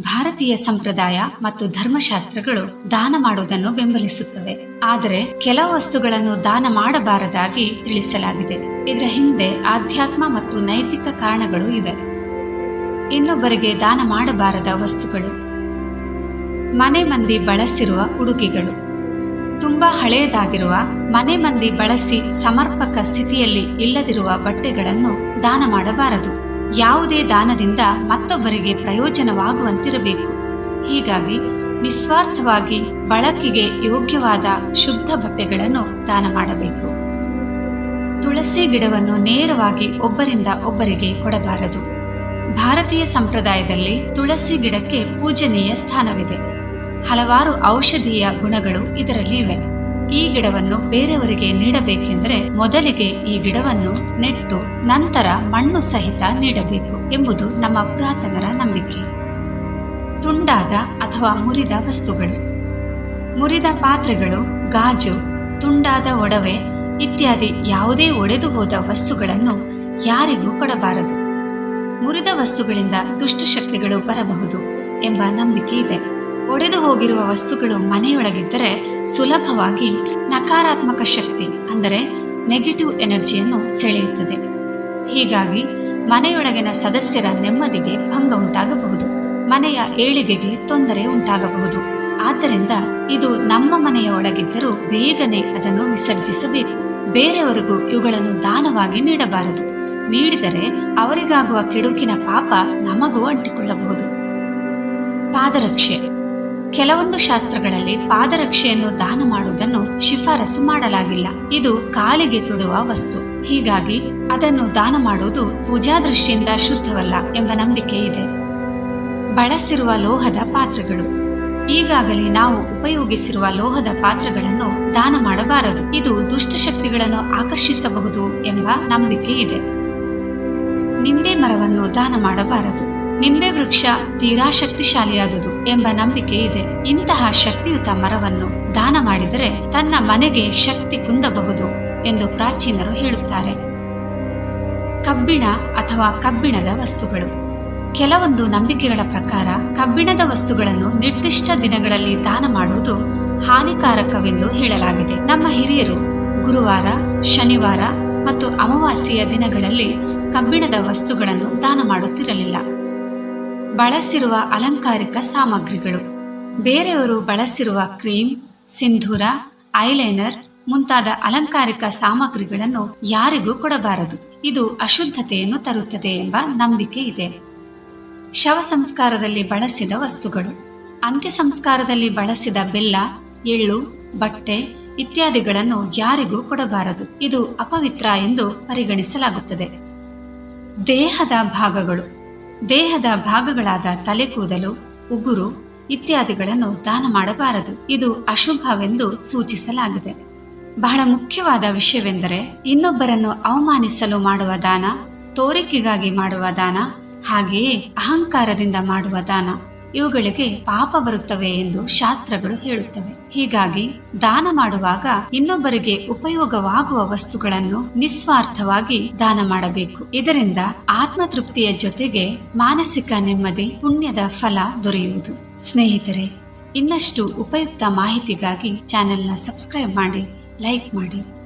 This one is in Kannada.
ಭಾರತೀಯ ಸಂಪ್ರದಾಯ ಮತ್ತು ಧರ್ಮಶಾಸ್ತ್ರಗಳು ದಾನ ಮಾಡುವುದನ್ನು ಬೆಂಬಲಿಸುತ್ತವೆ. ಆದರೆ ಕೆಲವು ವಸ್ತುಗಳನ್ನು ದಾನ ಮಾಡಬಾರದಾಗಿ ತಿಳಿಸಲಾಗಿದೆ. ಇದರ ಹಿಂದೆ ಆಧ್ಯಾತ್ಮ ಮತ್ತು ನೈತಿಕ ಕಾರಣಗಳು ಇವೆ. ಇನ್ನೊಬ್ಬರಿಗೆ ದಾನ ಮಾಡಬಾರದ ವಸ್ತುಗಳು. ಮನೆ ಮಂದಿ ಬಳಸಿರುವ ಉಡುಗೆಗಳು. ತುಂಬಾ ಹಳೆಯದಾಗಿರುವ ಮನೆ ಮಂದಿ ಬಳಸಿ ಸಮರ್ಪಕ ಸ್ಥಿತಿಯಲ್ಲಿ ಇಲ್ಲದಿರುವ ಬಟ್ಟೆಗಳನ್ನು ದಾನ ಮಾಡಬಾರದು. ಯಾವುದೇ ದಾನದಿಂದ ಮತ್ತೊಬ್ಬರಿಗೆ ಪ್ರಯೋಜನವಾಗುವಂತಿರಬೇಕು. ಹೀಗಾಗಿ ನಿಸ್ವಾರ್ಥವಾಗಿ ಬಳಕೆಗೆ ಯೋಗ್ಯವಾದ ಶುದ್ಧ ಬಟ್ಟೆಗಳನ್ನು ದಾನ ಮಾಡಬೇಕು. ತುಳಸಿ ಗಿಡವನ್ನು ನೇರವಾಗಿ ಒಬ್ಬರಿಂದ ಒಬ್ಬರಿಗೆ ಕೊಡಬಾರದು. ಭಾರತೀಯ ಸಂಪ್ರದಾಯದಲ್ಲಿ ತುಳಸಿ ಗಿಡಕ್ಕೆ ಪೂಜನೀಯ ಸ್ಥಾನವಿದೆ. ಹಲವಾರು ಔಷಧೀಯ ಗುಣಗಳು ಇದರಲ್ಲಿ ಇವೆ. ಈ ಗಿಡವನ್ನು ಬೇರೆಯವರಿಗೆ ನೀಡಬೇಕೆಂದರೆ ಮೊದಲಿಗೆ ಈ ಗಿಡವನ್ನು ನೆಟ್ಟು ನಂತರ ಮಣ್ಣು ಸಹಿತ ನೀಡಬೇಕು ಎಂಬುದು ನಮ್ಮ ಪುರಾತನರ ನಂಬಿಕೆ. ತುಂಡಾದ ಅಥವಾ ಮುರಿದ ವಸ್ತುಗಳು. ಮುರಿದ ಪಾತ್ರೆಗಳು, ಗಾಜು, ತುಂಡಾದ ಒಡವೆ ಇತ್ಯಾದಿ ಯಾವುದೇ ಒಡೆದು ಹೋದ ವಸ್ತುಗಳನ್ನು ಯಾರಿಗೂ ಕೊಡಬಾರದು. ಮುರಿದ ವಸ್ತುಗಳಿಂದ ದುಷ್ಟಶಕ್ತಿಗಳು ಬರಬಹುದು ಎಂಬ ನಂಬಿಕೆ ಇದೆ. ಒಡೆದು ಹೋಗಿರುವ ವಸ್ತುಗಳು ಮನೆಯೊಳಗಿದ್ದರೆ ಸುಲಭವಾಗಿ ನಕಾರಾತ್ಮಕ ಶಕ್ತಿ, ಅಂದರೆ ನೆಗೆಟಿವ್ ಎನರ್ಜಿಯನ್ನು ಸೆಳೆಯುತ್ತದೆ. ಹೀಗಾಗಿ ಮನೆಯೊಳಗಿನ ಸದಸ್ಯರ ನೆಮ್ಮದಿಗೆ ಭಂಗ ಉಂಟಾಗಬಹುದು. ಮನೆಯ ಏಳಿಗೆಗೆ ತೊಂದರೆ ಉಂಟಾಗಬಹುದು. ಆದ್ದರಿಂದ ಇದು ನಮ್ಮ ಮನೆಯ ಒಳಗಿದ್ದರೂ ಬೇಗನೆ ಅದನ್ನು ವಿಸರ್ಜಿಸಬೇಕು. ಬೇರೆಯವರಿಗೂ ಇವುಗಳನ್ನು ದಾನವಾಗಿ ನೀಡಬಾರದು. ನೀಡಿದರೆ ಅವರಿಗಾಗುವ ಕೆಡುಕಿನ ಪಾಪ ನಮಗೂ ಅಂಟಿಕೊಳ್ಳಬಹುದು. ಪಾದರಕ್ಷೆ. ಕೆಲವೊಂದು ಶಾಸ್ತ್ರಗಳಲ್ಲಿ ಪಾದರಕ್ಷೆಯನ್ನು ದಾನ ಮಾಡುವುದನ್ನು ಶಿಫಾರಸು ಮಾಡಲಾಗಿಲ್ಲ. ಇದು ಕಾಲಿಗೆ ತುಡುವ ವಸ್ತು. ಹೀಗಾಗಿ ಅದನ್ನು ದಾನ ಮಾಡುವುದು ಪೂಜಾ ದೃಷ್ಟಿಯಿಂದ ಶುದ್ಧವಲ್ಲ ಎಂಬ ನಂಬಿಕೆ ಇದೆ. ಬಳಸಿರುವ ಲೋಹದ ಪಾತ್ರೆಗಳು. ಈಗಾಗಲೇ ನಾವು ಉಪಯೋಗಿಸಿರುವ ಲೋಹದ ಪಾತ್ರೆಗಳನ್ನು ದಾನ ಮಾಡಬಾರದು. ಇದು ದುಷ್ಟಶಕ್ತಿಗಳನ್ನು ಆಕರ್ಷಿಸಬಹುದು ಎಂಬ ನಂಬಿಕೆ ಇದೆ. ನಿಂಬೆ ಮರವನ್ನು ದಾನ ಮಾಡಬಾರದು. ನಿಂಬೆ ವೃಕ್ಷ ತೀರಾ ಶಕ್ತಿಶಾಲಿಯಾದುದು ಎಂಬ ನಂಬಿಕೆ ಇದೆ. ಇಂತಹ ಶಕ್ತಿಯುತ ಮರವನ್ನು ದಾನ ಮಾಡಿದರೆ ತನ್ನ ಮನೆಗೆ ಶಕ್ತಿ ಕುಂದಬಹುದು ಎಂದು ಪ್ರಾಚೀನರು ಹೇಳುತ್ತಾರೆ. ಕಬ್ಬಿಣ ಅಥವಾ ಕಬ್ಬಿಣದ ವಸ್ತುಗಳು. ಕೆಲವೊಂದು ನಂಬಿಕೆಗಳ ಪ್ರಕಾರ ಕಬ್ಬಿಣದ ವಸ್ತುಗಳನ್ನು ನಿರ್ದಿಷ್ಟ ದಿನಗಳಲ್ಲಿ ದಾನ ಮಾಡುವುದು ಹಾನಿಕಾರಕವೆಂದು ಹೇಳಲಾಗಿದೆ. ನಮ್ಮ ಹಿರಿಯರು ಗುರುವಾರ, ಶನಿವಾರ ಮತ್ತು ಅಮಾವಾಸ್ಯೆಯ ದಿನಗಳಲ್ಲಿ ಕಬ್ಬಿಣದ ವಸ್ತುಗಳನ್ನು ದಾನ ಮಾಡುತ್ತಿರಲಿಲ್ಲ. ಬಳಸಿರುವ ಅಲಂಕಾರಿಕ ಸಾಮಗ್ರಿಗಳು. ಬೇರೆಯವರು ಬಳಸಿರುವ ಕ್ರೀಮ್ ಸಿಂಧೂರ, ಐಲೈನರ್ ಮುಂತಾದ ಅಲಂಕಾರಿಕ ಸಾಮಗ್ರಿಗಳನ್ನು ಯಾರಿಗೂ ಕೊಡಬಾರದು. ಇದು ಅಶುದ್ಧತೆಯನ್ನು ತರುತ್ತದೆ ಎಂಬ ನಂಬಿಕೆ ಇದೆ. ಶವ ಸಂಸ್ಕಾರದಲ್ಲಿ ಬಳಸಿದ ವಸ್ತುಗಳು. ಅಂತ್ಯ ಸಂಸ್ಕಾರದಲ್ಲಿ ಬಳಸಿದ ಬೆಲ್ಲ, ಎಳ್ಳು, ಬಟ್ಟೆ ಇತ್ಯಾದಿಗಳನ್ನು ಯಾರಿಗೂ ಕೊಡಬಾರದು. ಇದು ಅಪವಿತ್ರ ಎಂದು ಪರಿಗಣಿಸಲಾಗುತ್ತದೆ. ದೇಹದ ಭಾಗಗಳು. ದೇಹದ ಭಾಗಗಳಾದ ತಲೆ ಕೂದಲು, ಉಗುರು ಇತ್ಯಾದಿಗಳನ್ನು ದಾನ ಮಾಡಬಾರದು. ಇದು ಅಶುಭವೆಂದು ಸೂಚಿಸಲಾಗಿದೆ. ಬಹಳ ಮುಖ್ಯವಾದ ವಿಷಯವೆಂದರೆ ಇನ್ನೊಬ್ಬರನ್ನು ಅವಮಾನಿಸಲು ಮಾಡುವ ದಾನ, ತೋರಿಕೆಗಾಗಿ ಮಾಡುವ ದಾನ, ಹಾಗೆಯೇ ಅಹಂಕಾರದಿಂದ ಮಾಡುವ ದಾನ. ಇವುಗಳಿಗೆ ಪಾಪ ಬರುತ್ತವೆ ಎಂದು ಶಾಸ್ತ್ರಗಳು ಹೇಳುತ್ತವೆ. ಹೀಗಾಗಿ ದಾನ ಮಾಡುವಾಗ ಇನ್ನೊಬ್ಬರಿಗೆ ಉಪಯೋಗವಾಗುವ ವಸ್ತುಗಳನ್ನು ನಿಸ್ವಾರ್ಥವಾಗಿ ದಾನ ಮಾಡಬೇಕು. ಇದರಿಂದ ಆತ್ಮತೃಪ್ತಿಯ ಜೊತೆಗೆ ಮಾನಸಿಕ ನೆಮ್ಮದಿ, ಪುಣ್ಯದ ಫಲ ದೊರೆಯುವುದು. ಸ್ನೇಹಿತರೆ, ಇನ್ನಷ್ಟು ಉಪಯುಕ್ತ ಮಾಹಿತಿಗಾಗಿ ಚಾನೆಲ್ನ ಸಬ್ಸ್ಕ್ರೈಬ್ ಮಾಡಿ, ಲೈಕ್ ಮಾಡಿ.